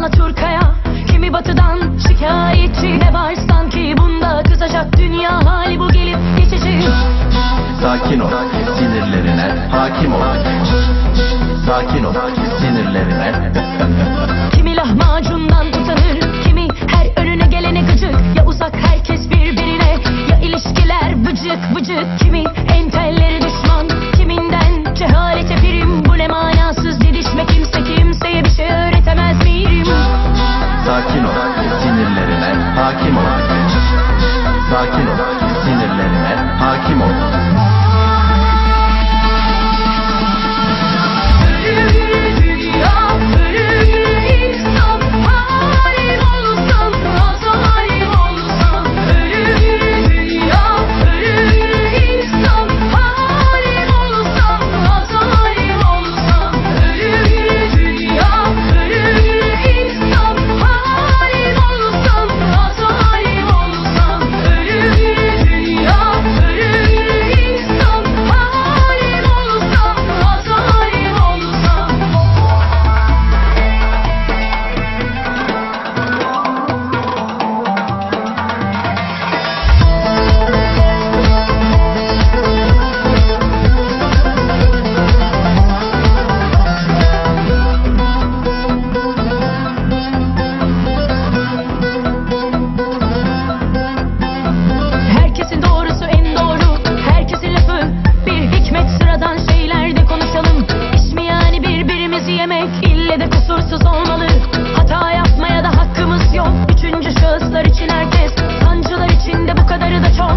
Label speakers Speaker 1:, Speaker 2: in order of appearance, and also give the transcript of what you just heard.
Speaker 1: Alaturka'ya Kimi batıdan şikayetçi Ne var sanki bunda kızacak dünya hali bu gelip geçici.
Speaker 2: Sakin ol sinirlerine hakim ol. Sakin ol sinirlerine Sakin ol, sinirlerine hakim ol.
Speaker 1: İlle de kusursuz olmalı Hata yapmaya da hakkımız yok. Üçüncü şahıslar için herkes Sancılar içinde. Bu kadarı da çok.